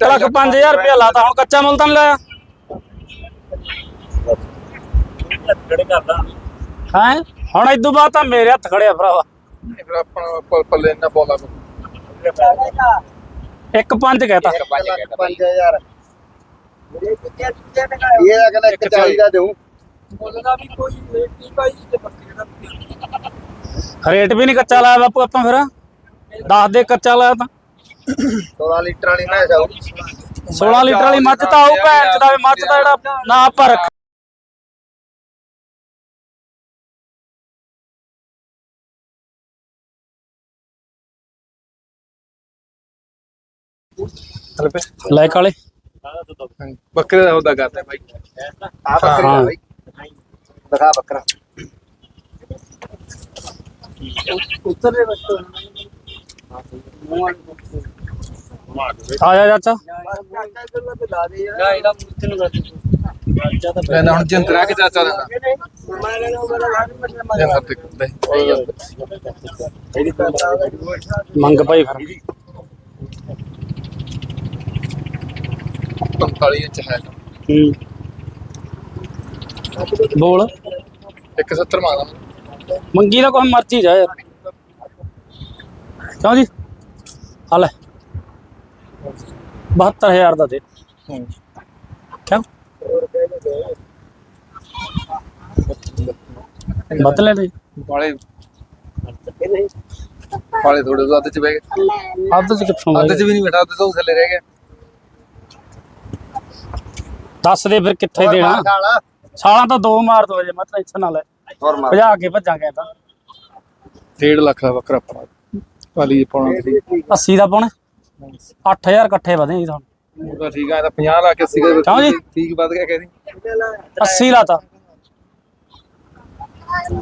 ਲੱਖ 5000 ਰੁਪਇਆ ਲਾਤਾ, ਹੁਣ ਕੱਚਾ ਮੁੱਲ ਤਾਂ ਨੀ ਲਾਇਆ। ਖੜੇ ਕਰਦਾ ਹੈ? ਹੁਣ ਇਦੋਂ ਬਾਅਦ ਤਾਂ ਮੇਰੇ ਹੱਥ ਖੜਿਆ ਭਰਾਵਾ। ਫਿਰ ਆਪਣਾ ਪੱਲੇ ਨਾ ਬੋਲਾ ਇੱਕ ਪੰਜ ਕਹਿਤਾ। 5000 ਇਹ ਤਾਂ ਇੱਕ 40 ਦਾ ਦੇਉ ਬੋਲਦਾ ਵੀ ਕੋਈ ਰੇਟ ਨਹੀਂ ਭਾਈ ਤੇ ਬੱਕਰੇ ਦਾ ਰੇਟ ਵੀ ਨਹੀਂ ਕੱਚਾ ਲਾਇਆ ਬਾਪੂ ਆਪਾਂ ਫਿਰ। ਦੱਸ ਦੇ ਕੱਚਾ ਲਾਇਆ ਤਾਂ। 16 ਲੀਟਰ ਵਾਲੀ ਮੈਂ ਜਾਉ 16 ਲੀਟਰ ਵਾਲੀ ਮੱਝ ਤਾਂ ਆਉ ਭੈਣ ਚ ਦਾ ਵੀ ਮੱਝ ਦਾ ਜਿਹੜਾ ਨਾ ਆਪਾਂ ਰੱਖ ਲੈ ਕਾਲੇ। ਬੱਕਰੇ ਦਾ ਉਹਦਾ ਕਰਦਾ ਬਾਈ। ਆ ਬੱਕਰਾ ਹਾਂ। ਬਾਈ। ਦਿਖਾ ਬੱਕਰਾ। ਉਤਰੇ ਬੱਚੋ ਆ ਜਾ ਚਾਚਾ। ਕਹਿੰਦਾ ਹੁਣ ਜੰਤਰਾ ਕੇ ਚਾਚਾ ਦਾ ਤੇ ਮੰਗ ਭਾਈ ਫਿਰ। 45 ਇੰਚ ਹੈ। ਹੂੰ। ਬੋਲ। 170 ਮੰਗਦਾ ਮੰਗੀ ਦਾ ਕੋਈ ਮਰਜ਼ੀ ਜਾ ਯਾਰ ਕਿਉਂ ਜੀ? ਆ ਲੈ। 72000 ਦਾ ਦੇ। ਕਿਉਂ ਬਤ ਲੈ ਦੇ। ਵਾਲੇ। ਵਾਲੇ ਥੋੜੇ ਅੱਧ ਚ ਬਹਿ ਗਏ। ਅੱਧ ਚ ਕਿੱਥੋਂ ਅੱਧ ਚ ਵੀ ਨਹੀਂ ਬੈਠਾ ਅੱਧ ਤੋਂ ਥੱਲੇ ਰਹਿ ਗਿਆ। ਦੱਸ ਦੇ ਫਿਰ ਕਿੱਥੇ ਦੇਣਾ। ਸਾਲਾ ਤਾਂ ਦੋ ਮਾਰ ਦੋ ਜੇ ਮੈਂ ਟੈਨਸ਼ਨ ਨਾ ਲੈ ਹੋਰ ਮਾਰ। ਭਜਾ ਕੇ ਭੱਜਾਂਗੇ ਤਾਂ। 1.5 ਲੱਖ ਦਾ ਵਾਲੀ ਪਾਉਣਾ ਸੀ 80 ਦਾ ਪਾਉਣਾ। 8000 ਇਕੱਠੇ ਵਧੇ ਜੀ ਤੁਹਾਨੂੰ। ਠੀਕ ਆ ਇਹ ਤਾਂ 50 ਲਾ ਕੇ 80 ਦਾ ਕਿਉਂ ਜੀ? ਠੀਕ ਵੱਧ ਗਿਆ ਕਹਿੰਦੀ। 80 ਲਾਤਾ।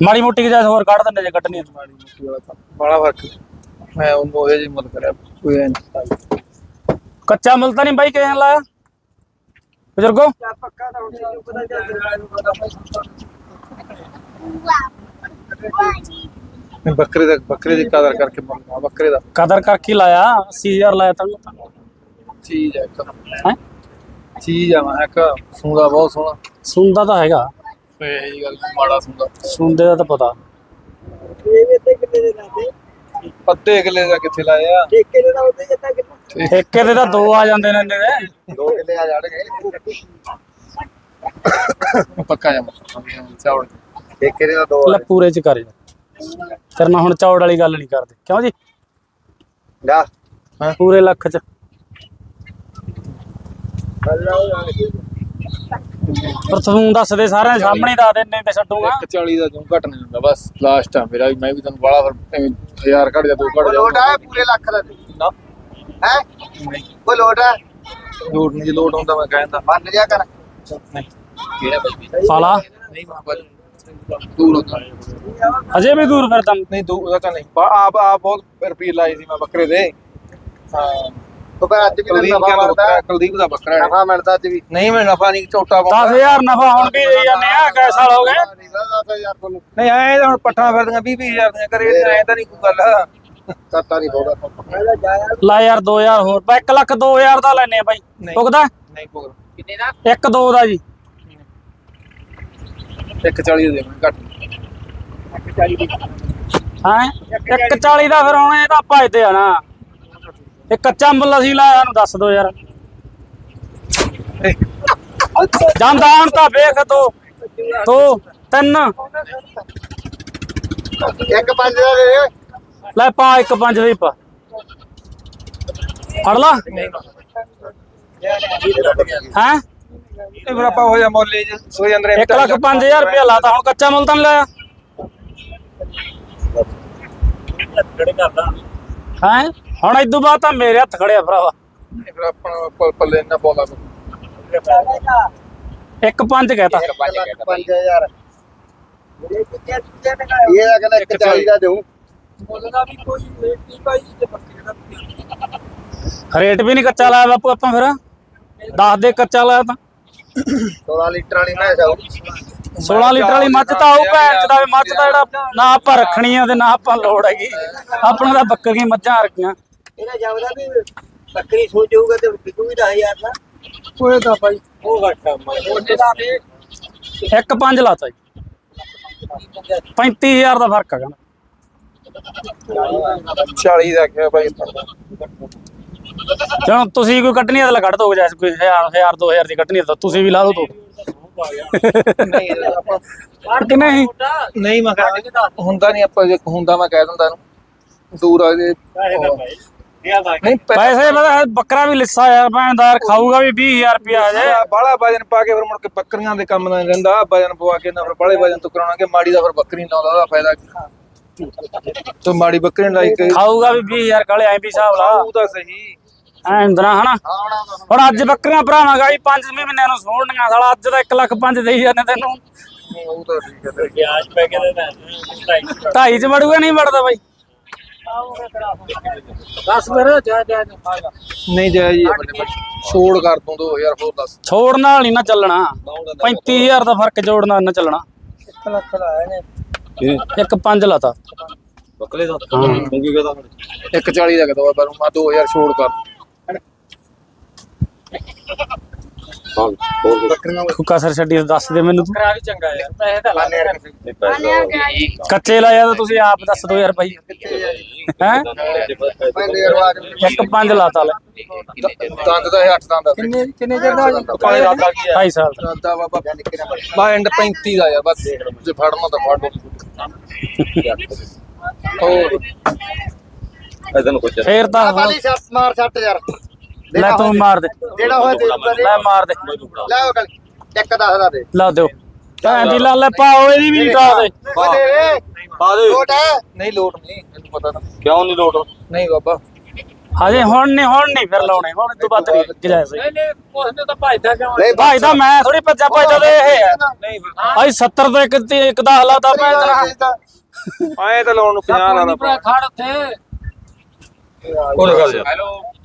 ਮਾੜੀ ਮੋਟੀ ਕਿ ਹੋਰ ਕੱਢ ਦਿੰਦੇ ਜੇ ਕੱਢਣੀ ਤਾਂ। ਮਾੜੀ ਮੋਟੀ ਵਾਲਾ ਤਾਂ ਬੜਾ ਫ਼ਰਕ ਮੈਂ ਉਹਨੂੰ ਉਹਦੇ ਜੀ ਮੁੱਲ ਕਰਿਆ ਕੋਈ ਐ ਨਹੀਂ। ਕੱਚਾ ਮਿਲਦਾ ਨਹੀਂ ਬਾਈ ਕਿਸੇ ਨੇ ਲਾਇਆ? ਬਜ਼ੁਰਗੋ? ਪੱਕਾ ਤਾਂ ਪਤਾ ਨਹੀਂ, ਬੱਕਰੇ ਦਾ ਬੱਕਰੇ ਦੀ ਕਦਰ ਕਰਕੇ ਮੰਗਦਾ ਬੱਕਰੇ ਦਾ। ਕਦਰ ਕਰਕੇ ਹੀ ਲਾਇਆ 80000 ਲਾਇਆ ਤੈਨੂੰ ਚੀਜ਼ ਹੈ ਇੱਕ। ਹੈ? ਚੀਜ਼ ਆ ਮੈਂ ਕਿਹਾ ਸੁੰਗਾ ਬਹੁਤ ਸੋਹਣਾ। ਸੁਣਦਾ ਤਾਂ ਹੈਗਾ। ਇਹ ਜੀ ਗੱਲ ਨੀ, ਮਾੜਾ ਸੁੰਗਾ ਸੁਣਦੇ ਦਾ ਤਾਂ ਪਤਾ। ਇਹ ਵੀ ਤੇ ਕਿੰਨੇ ਦੇ ਦਾ ਕਿੱਥੇ ਲਾਇਆ? ਠੇਕੇ ਦੇ ਦਾ ਦੇ ਤਾਂ ਦੋ ਆ ਜਾਂਦੇ ਨੇ ਇੰਨੇ ਦੇ ਦੋ ਕਿੱਲੇ ਆ ਜਾਣਗੇ। ਪੱਕਾ ਜਮ ਚਾਵੜ ਠੇਕੇ ਦੇ ਤਾਂ ਦੋ ਲੈ ਪੂਰੇ ਚ ਕਰ ਤੇਰੇ ਨਾਲ ਹੁਣ ਚੌੜ ਵਾਲੀ ਗੱਲ ਨਹੀਂ ਕਰਦੇ। ਕਿਉਂ ਜੀ? ਜਾ। ਪੂਰੇ ਲੱਖ ਚ। ਪਰ ਤੂੰ ਦੱਸ ਦੇ ਸਾਰਿਆਂ ਦੇ ਸਾਹਮਣੇ ਦੱਸ ਦੇ ਇੰਨੇ ਤੇ ਛੱਡੂਗਾ। 140 ਦਾ ਤੂੰ ਘਟ ਨਹੀਂ ਹੁੰਦਾ ਬਸ ਲਾਸਟ ਆ ਮੇਰਾ ਵੀ ਮੈਂ ਵੀ ਤੈਨੂੰ ਬੜਾ ਫਿਰ ਐਵੇਂ ਹਜ਼ਾਰ ਘਟ ਜਾ ਦੋ ਘਟ ਜਾ ਲੋਟ ਆ ਪੂਰੇ ਲੱਖ ਦਾ? ਨਾ। ਹੈ? ਉਹ ਲੋਟ ਆ ਲੋਟ ਨਹੀਂ ਜੇ ਲੋਟ ਹੁੰਦਾ ਮੈਂ ਕਹਿੰਦਾ ਮੰਨ ਜਾ ਕਰ। ਨਹੀਂ। ਕਿਹੜਾ ਬਈ ਸਾਲਾ। ਨਹੀਂ ਮਾਂ ਬਾਲ ਦੂਰ ਹੁੰਦਾ ਅਜੇ ਵੀ ਦੂਰ ਫਿਰਦਾ ਨਹੀਂ ਦੂਰ ਦਾ ਤਾਂ ਨਹੀਂ। ਆਪ ਆਪ ਬਹੁਤ ਰੁਪਏ ਲਾਏ ਸੀ ਮੈਂ ਬੱਕਰੇ ਦੇ। ਹਾਂ। ਉਹ ਕਹਿੰਦਾ ਅੱਜ ਵੀ ਨਫਾ ਬੱਕਰਾ ਕੁਲਦੀਪ ਦਾ ਬੱਕਰਾ ਹੈ। ਨਫਾ ਮਿਲਦਾ ਅੱਜ ਵੀ। ਨਹੀਂ ਮੈਂ ਨਫਾ ਨਹੀਂ ਝੋਟਾ ਪਾਉਂਦਾ। 10000 ਨਫਾ ਹੁਣ ਵੀ ਦੇਈ ਜਾਂਦੇ ਆ ਕੈ ਸਾਲ ਹੋ ਗਏ। ਨਹੀਂ ਦਾ ਯਾਰ ਤੁਹਾਨੂੰ ਨਹੀਂ ਐ ਤਾਂ ਹੁਣ ਪੱਠਾ ਫਿਰਦੀਆਂ 20 20000 ਦੀਆਂ ਕਰੇ ਐ ਤਾਂ ਨਹੀਂ ਕੋਈ ਗੱਲ। ਕਰਤਾ ਨਹੀਂ ਹੋਗਾ ਲਾ ਯਾਰ 2000 ਹੋਰ। ਬਾ 1 ਲੱਖ 2000 ਦਾ ਲੈਨੇ ਆ ਬਾਈ। ਨਹੀਂ। ਪੁੱਗਦਾ? ਨਹੀਂ ਪੁੱਗਦਾ। ਕਿੰਨੇ ਦਾ 1 2 ਦਾ ਜੀ। 140 ਦੇ ਮੈਂ ਘੱਟ। ਹਾਂ? 140 ਦਾ ਫਿਰ ਹੁਣ ਇਹ ਤਾਂ ਭਜਦੇ ਆ ਨਾ। ਇਹ ਕੱਚਾ ਮੁੱਲ ਅਸੀਂ ਲਾਇਆ ਨੂੰ ਦੱਸ ਦੋ ਯਾਰ। ਜਾਂਦਾ ਹੁਣ ਤਾਂ ਵੇਖ ਦੋ। ਦੋ ਤਿੰਨ। ਇੱਕ ਪੰਜ ਦਾ ਦੇ ਦੇ। ਲੈ ਪਾ ਇੱਕ ਪੰਜ ਦੀ ਪਾ। ਫੜ ਲਾ। ਹੈ? ਇਹ ਫਿਰ ਆਪਾਂ ਹੋ ਜਾ ਮੋਲੇ ਚ ਸੋ ਜਾਂਦੇ 1 ਲੱਖ 5000 ਰੁਪਇਆ ਲਾਤਾ ਹੁਣ ਕੱਚਾ ਮੁੱਲ ਤਾਂ ਨੀ ਲਾਇਆ। ਖੜੇ ਕਰਦਾ ਹੈ? ਹੁਣ ਇਦੋਂ ਬਾਅਦ ਤਾਂ ਮੇਰੇ ਹੱਥ ਖੜਿਆ ਭਰਾਵਾ। ਫਿਰ ਆਪਣਾ ਪ- ਪੱਲੇ ਨਾ ਬੋਲਾ ਇੱਕ ਪੰਜ ਕਹਿਤਾ। 5000 ਇਹ ਕਿੰਨੇ ਕਿੰਨੇ ਦਾ ਇਹ ਤਾਂ ਕਹਿੰਦਾ ਇੱਕ 40 ਦਾ ਦੇਉ ਬੋਲਦਾ ਵੀ ਕੋਈ ਰੇਟ ਨਹੀਂ ਭਾਈ ਤੇ ਬੱਕਰੇ ਦਾ ਰੇਟ ਵੀ ਨਹੀਂ ਕੱਚਾ ਲਾਇਆ ਬਾਪੂ ਆਪਾਂ ਫਿਰ। ਦੱਸ ਦੇ ਕੱਚਾ ਲਾਇਆ ਤਾਂ। 16 ਲੀਟਰ ਵਾਲੀ ਮੈਂ ਜਾਉ 16 ਲੀਟਰ ਵਾਲੀ ਮੱਝ ਤਾਂ ਆਉ ਭੈਣ ਚ ਦਾ ਵੀ ਮੱਝ ਦਾ ਜਿਹੜਾ ਨਾ ਆਪਾਂ ਰੱਖਣੀ ਆ ਤੇ ਨਾ ਆਪਾਂ ਲੋੜ ਹੈਗੀ। ਆਪਣਾ ਤਾਂ ਬੱਕਰੀਆਂ ਮੱਝਾਂ ਰੱਖੀਆਂ ਇਹਦਾ ਜਾਵਦਾ ਵੀ ਬੱਕਰੀ ਸੋ ਜਾਊਗਾ ਤੇ ਵਿਕੂ ਵੀ 10000 ਦਾ। ਕੋਈ ਤਾਂ ਭਾਈ। ਉਹ ਘੱਟ ਦੇ ਇੱਕ ਪੰਜ ਲਾਤਾ ਜੀ। 35000 ਦਾ ਫ਼ਰਕ ਹੈਗਾ 40 ਦਾ ਕਿਹਾ ਭਾਈ। ਜਦੋਂ ਤੁਸੀਂ ਕੋਈ ਕੱਟਣੀ ਹੈ ਤਾਂ ਕੱਢ ਦੋਗੇ ਜੈਸੇ ਕੋਈ 1000 1000 2000 ਦੀ ਕੱਟਣੀ ਹੈ ਤਾਂ ਤੁਸੀਂ ਵੀ ਲਾ ਦੋ ਦੋ ਨਹੀਂ। ਆਪਾਂ ਕਿ ਨਹੀਂ? ਨਹੀਂ ਮੈਂ ਕਿਹਾ ਹੁੰਦਾ ਨਹੀਂ ਆਪਾਂ ਜੇ ਹੁੰਦਾ ਮੈਂ ਕਹਿ ਦਿੰਦਾ ਇਹਨੂੰ। ਦੂਰ ਆ ਜੇ। ਨਹੀਂ ਪੈਸੇ ਪਤਾ ਬੱਕਰਾ ਵੀ ਲਿੱਸਾ ਯਾਰ ਭੈਣਦਾਰ ਖਾਊਗਾ ਵੀ 20000 ਰੁਪਿਆ ਜੇ ਬਾਲਾ ਵਜਨ ਪਾ ਕੇ ਫਿਰ ਮੁੜ ਕੇ ਬੱਕਰੀਆਂ ਦੇ ਕੰਮ ਨਾਲ ਰਹਿੰਦਾ ਵਜਨ ਪਵਾ ਕੇ ਨਾ ਫਿਰ ਬਾਲੇ ਵਜਨ ਤੋਂ ਕਰਾਉਣਾਗੇ ਮਾੜੀ ਦਾ ਫਿਰ ਬੱਕਰੀ ਨਾ ਉਹਦਾ ਫਾਇਦਾ ਕੀ? ਤੋ ਮਾੜੀ ਬੱਕਰੀ ਲਾਈ ਕੇ ਖਾਊਗਾ ਵੀ 20000 ਕਾਲੇ ਐਂ ਵੀ ਹਿਸਾਬ ਲਾ। ਉਹ ਤਾਂ ਸਹੀ। ਐਂ ਇੰਦਰਾ ਹਨਾ? ਹੁਣ ਅੱਜ ਬੱਕਰੀਆਂ ਭਰਾਵਾਂਗਾ ਜੀ 5 ਮਹੀਨਿਆਂ ਨੂੰ ਸੋਣੀਆਂ ਸਾਲਾ ਅੱਜ ਤਾਂ 1 ਲੱਖ 5 ਦੇਈ ਜਾਂਦੇ ਤੈਨੂੰ। ਉਹ ਤਾਂ ਠੀਕ ਹੈ ਤੇਰੀ। ਵਿਆਜ ਪੈ ਕੇ ਦੇ ਢਾਈ ਚ ਵੜੂਗਾ ਨਹੀਂ ਵੜਦਾ ਬਾਈ। ਦੱਸ ਮੇਰੇ ਜਾ ਜਾ ਨਹੀਂ ਜੀ ਪਾਸ ਛੋੜ ਕਰ ਦੂੰ 2000 ਹੋਰ ਦੱਸ। ਛੋੜ ਨਾਲ ਨਹੀਂ ਨਾ ਚੱਲਣਾ। 35000 ਦਾ ਫ਼ਰਕ ਜੋੜਨਾ ਨਾ ਚੱਲਣਾ। 1 ਲੱਖ ਦਾ ਹੈ ਨੇ ਇੱਕ ਪੰਜ ਲਾਤਾ। ਬੱਕਲੇ ਦਾ। ਹਾਂ। ਮੰਗੀ ਕਹਦਾ 140 ਦਾ ਕਹਦਾ ਪਰ ਮੈਂ 2000 ਛੋੜ ਕਰ ਕਸਰ ਛੱਡੀ ਤਾਂ ਦੱਸ ਦੇ ਮੈਨੂੰ ਤੂੰ। ਕਰਾ ਵੀ ਚੰਗਾ ਯਾਰ ਪੈਸੇ ਤਾਂ ਨਹੀਂ ਪੈਸਾ ਕੱਚੇ ਲਾਇਆ ਤਾਂ ਤੁਸੀਂ ਆਪ ਦੱਸ ਦੋ ਯਾਰ ਭਾਈ। ਹੈ? ਇੱਕ ਪੰਜ ਲਾਤਾ ਲੈ। ਦੰਦ ਦਾ 8 ਦੰਦ ਦਾ ਕਿੰਨੇ ਕਿੰਨੇ ਚਿਰ ਦਾ ਪਾਣੀ ਰਾਦਾ ਕੀ ਹੈ 2.5 ਸਾਲ। ਦਾ। ਬਾਬਾ। ਬਾ ਐਂਡ 35 ਦਾ ਯਾਰ ਬਸ। ਜੇ ਫੜਨਾ ਤਾਂ ਫੜ ਹੋਰ। ਐਦਾਂ ਨੂੰ ਕੁਝ ਫੇਰ ਤਾਂ ਮਾਰ ਛੱਟ ਯਾਰ। ਲੈ ਤੂੰ ਮਾਰ ਦੇ। ਜਿਹੜਾ ਹੋਇਆ ਦੇ ਦੂਗਾ ਲੈ ਮਾਰ ਦੇ। ਲੈ ਉਹ ਗੱਲ। ਇੱਕ ਦਸ ਦਾ ਦੇ। ਲਾ ਦਿਓ। ਭੈਣ ਦੀ ਲਾਲੇ ਪਾਓ ਇਹਦੀ ਵੀ ਗਾ ਦੇ ਉਹ ਦੇ ਦੇ। ਪਾ ਦੇ। ਛੋਟ ਹੈ। ਨਹੀਂ ਲੋਟ ਨਹੀਂ ਮੈਨੂੰ ਪਤਾ ਨਾ। ਕਿਉਂ ਨਹੀਂ ਲੋਟ? ਨਹੀਂ ਬਾਬਾ। ਹਜੇ ਹੁਣ ਨਹੀਂ ਹੁਣ ਨਹੀਂ ਫਿਰ ਲਾਉਣੇ। ਹੁਣ ਤੂੰ ਵੱਧ ਨਹੀਂ ਗਜਾਇਜ਼ ਨਹੀਂ ਨਹੀਂ ਪੁੱਛਦੇ ਤਾਂ ਭਜਦਾ ਕਿਉਂ ਨਹੀਂ ਭਾਈ ਤਾਂ ਮੈਂ ਥੋੜੀ ਭੱਜਾ ਭੱਜਾ ਤੇ ਇਹ ਹੈ। ਨਹੀਂ ਭਾਈ 70 ਤੋਂ ਇੱਕ ਤੇ ਇੱਕ ਦਾ। ਲਾਤਾ ਭੈਣ ਦਾ ਆਏ ਤਾਂ ਲਾਉਣ ਨੂੰ 50 ਲਾ ਲਾ ਭਰਾ ਖੜ ਉੱਥੇ। ਉਹ ਕਰ ਜਾ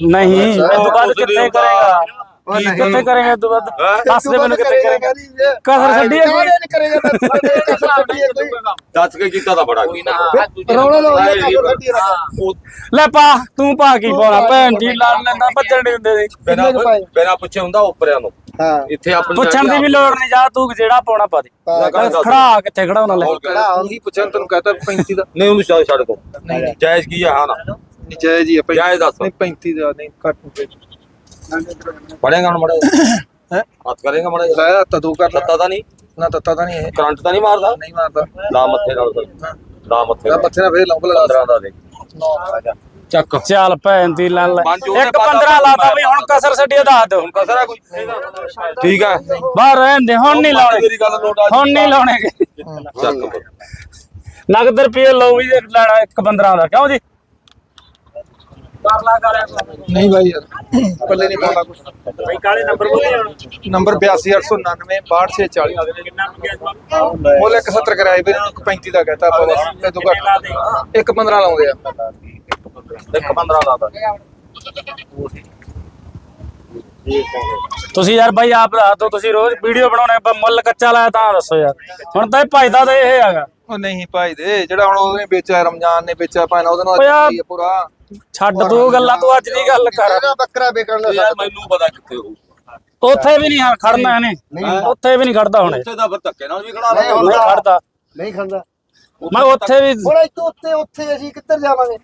ਕਿੱਥੇ ਕਰੇਗਾ? ਕਿੱਥੇ ਕਰੇਗਾ ਇਹ ਤੋਂ ਬਾਅਦ? ਦੱਸ ਦੇ ਮੈਨੂੰ ਕਿੱਥੇ ਕਰੇਗਾ? ਕਸਰ ਛੱਡੀ ਹੈ ਕੋਈ? ਨਹੀਂ ਕਰੇਗਾ? ਕਸਰ ਛੱਡੀ ਹੈ ਕੋਈ। ਦੱਸ ਕੇ ਕੀਤਾ ਤਾਂ ਬੜਾ ਕੋਈ ਰੌਲਾ ਲਾਉਂਦਾ ਹੈ ਲੈ ਪਾ ਤੂੰ ਪਾ ਕੀ ਪਾਉਣਾ? ਭੈਣ ਦੀ ਲਾਲ ਲੈਂਦਾ ਭੱਜਣ ਨਹੀਂ ਹੁੰਦੇ ਸੀ। ਬਿਨਾ ਬਿਨਾ ਪੁੱਛੇ ਹੁੰਦਾ ਉੱਪਰਿਆਂ ਨੂੰ। ਹਾਂ। ਇੱਥੇ ਆਪਣੀ ਪੁੱਛਣ ਦੀ ਵੀ ਲੋੜ ਨਹੀਂ ਜਾ ਤੂੰ ਜਿਹੜਾ ਪਾਉਣਾ ਪਾ ਦੇ। ਖੜਾ ਕਿੱਥੇ ਖੜਾ ਉਹਨਾਂ ਲੈ। ਹੋਰ ਕਿਹੜਾ? ਖੜਾ ਉਹੀ ਪੁੱਛਣ ਤੈਨੂੰ ਕਹਤਾ 35 ਦਾ। ਨਹੀਂ ਉਹਨੂੰ ਛੱਡ ਛੱਡ ਦੋ ਜਾਇਜ਼ ਕੀ ਆ ਹਾਂ ਨਾ। ਜਾਇਜ਼ ਹੀ ਆ ਭਾਈ ਜਾਇਜ਼ ਦੱਸ। ਨਹੀਂ 35 ਦਾ ਨਹੀਂ ਘੱਟ ਪੜੇਗਾ ਹੁਣ ਮੜਾ ਹੈ? ਹੱਥ ਕਰੇਗਾ ਮੜਾ ਲਾਇਆ ਤਾਂ ਤੂੰ ਕਰ ਲਾ। ਲੱਤਾ ਤਾਂ ਨਹੀਂ? ਨਾ ਤੱਤਾ ਤਾਂ ਨਹੀਂ ਇਹ। ਕਰੰਟ ਤਾਂ ਨਹੀਂ ਮਾਰਦਾ? ਨਹੀਂ ਮਾਰਦਾ। ਨਾ ਮੱਥੇ ਨਾਲ ਨਾ ਮੱਥੇ ਨਾ ਨਾਲ। ਬੱਚੇ ਨਾਲ ਫੇਰ ਲਾਉਂ ਬਲਾ 15 ਦਾ ਦੇ। ਚੱਕ। ਚੱਲ ਭੈਣ ਦੀ ਲਾਲ ਲੈ। ਪੰਜ ਉਹਨੇ ਇੱਕ ਪਾਤਾ 15 ਲਾਤਾ ਬਈ ਹੁਣ ਕਸਰ ਛੱਡੀ ਆ ਦੱਸ ਦਿਓ। ਕਸਰ ਹੈ ਕੋਈ? ਠੀਕ ਹੈ ਬਾਹਰ ਰਹਿਣ ਦੇ ਹੁਣ ਨਹੀਂ ਲਾਉਣੇ। ਮੇਰੀ ਗੱਲ ਨੋਟ ਆ ਹੁਣ ਨਹੀਂ ਲਾਉਣੇ। ਚੱਕ ਨਗਦ ਰੁਪਏ ਲਓ ਵੀ ਜੇ ਲੈਣਾ ਇੱਕ 15 ਦਾ। ਕਿਉਂ ਜੀ? ਲਾ ਨਹੀਂ ਭਾਈ ਯਾਰ ਪੱਲੇ ਨਹੀਂ ਪਾਉਂਦਾ ਕੁਝ ਬਈ ਕਾਲੇ ਨੰਬਰ ਬੋਲੇ ਹੁਣ? ਨੰਬਰ 82899 6246 ਕਿੰਨਾ ਮੰਗਿਆ ਮੁੱਲ 170 ਕਰਾਏ ਵੀਰ ਇਹਨੂੰ 35 ਦਾ ਕਹਤਾ ਆਪਾਂ ਇਹ ਤੋਂ ਘੱਟ। ਇੱਕ 15 ਲਾਉਂਦੇ ਆ। ਇੱਕ 15 ਦਾ ਦਾ ਤੁਸੀਂ ਯਾਰ ਬਾਈ ਆਪ ਦੱਸ ਦਿਓ ਤੁਸੀਂ ਰੋਜ਼ ਵੀਡੀਓ ਬਣਾਉਣੇ ਮੁੱਲ ਕੱਚਾ ਲਾਇਆ ਤਾਂ ਦੱਸੋ ਯਾਰ। ਹੁਣ ਤਾਂ ਇਹ ਭਜਦਾ ਤਾਂ ਇਹ ਹੈਗਾ। ਉਹ ਨਹੀਂ ਭਾਈ ਦੇ ਜਿਹੜਾ ਹੁਣ ਉਹਨੇ ਵੇਚਿਆ ਰਮਜ਼ਾਨ ਨੇ ਵੇਚਿਆ ਭਾਣਾ ਉਹਦੇ ਨਾਲ ਯਾਰ। ਹੀ ਆ ਪੂਰਾ? ਛੱਡ ਦੋ ਗੱਲਾਂ ਤੂੰ ਅੱਜ ਦੀ ਗੱਲ ਕਰ। ਇਹਦਾ ਬੱਕਰਾ ਵਿਕਣ ਦਾ ਯਾਰ ਮੈਨੂੰ ਪਤਾ ਕਿੱਥੇ ਹੋ ਉੱਥੇ ਵੀ ਨਹੀਂ ਖੜਨਾ ਇਹਨੇ। ਉੱਥੇ ਵੀ ਨਹੀਂ ਖੜਦਾ ਹੁਣ ਇਹ। ਉੱਥੇ ਦਾ ਫਿਰ ਧੱਕੇ ਨਾਲ ਵੀ ਖੜਾ ਨਹੀਂ, ਲਾ ਹੁਣ ਨਹੀਂ ਤਾਂ- ਖੜਦਾ। ਨਹੀਂ ਖਾਂਦਾ ਮੈਂ ਉੱਥੇ ਵੀ ਹੁਣ ਇੱਥੋਂ ਉੱਤੇ ਉੱਥੇ ਅਸੀਂ ਕਿੱਧਰ ਜਾਵਾਂਗੇ?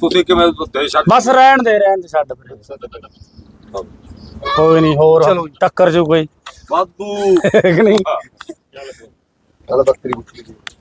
ਤੁਸੀਂ ਕਿਵੇਂ ਉੱਤੇ ਛੱਡ ਬਸ ਰਹਿਣ ਦੇ ਰਹਿਣ ਦੇ ਛੱਡ ਪਰੇ ਕੋਈ ਨਹੀਂ ਹੋਰ ਟੱਕਰ ਜੂ ਕੋਈ। ਵਾਧੂ। ਕਿ ਨਹੀਂ? ਚੱਲ ਬੱਕਰੀ ਬੁੱਕਰੀ